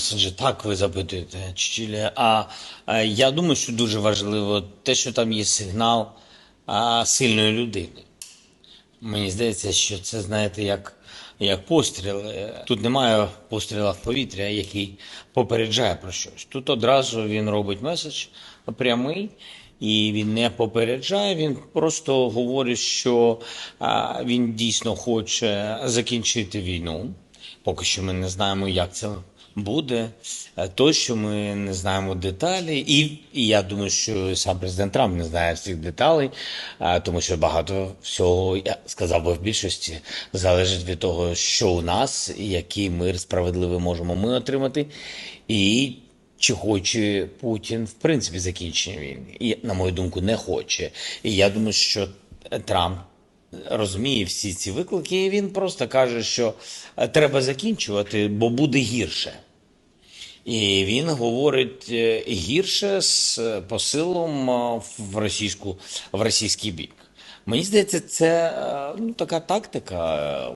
Меседжі, так ви запитуєте, Чичілі. А, а я думаю, що дуже важливо те, що там є сигнал а, сильної людини. Мені здається, що це, знаєте, як, як постріл. Е, Тут немає постріла в повітря, який попереджає про щось. Тут одразу він робить меседж прямий, і він не попереджає, він просто говорить, що а, він дійсно хоче закінчити війну. Поки що ми не знаємо, як це буде. Е, Тощо ми не знаємо деталі, і, і я думаю, що сам президент Трамп не знає всіх деталей, е, тому що багато всього, я сказав би в більшості, залежить від того, що у нас, який мир справедливий можемо ми отримати, і чи хоче Путін в принципі закінчення війни. І, на мою думку, не хоче. І я думаю, що Трамп розуміє всі ці виклики, і він просто каже, що е, треба закінчувати, бо буде гірше. І він говорить е, гірше з е, посилом в російську в російський бік. Мені здається, це ну, така тактика.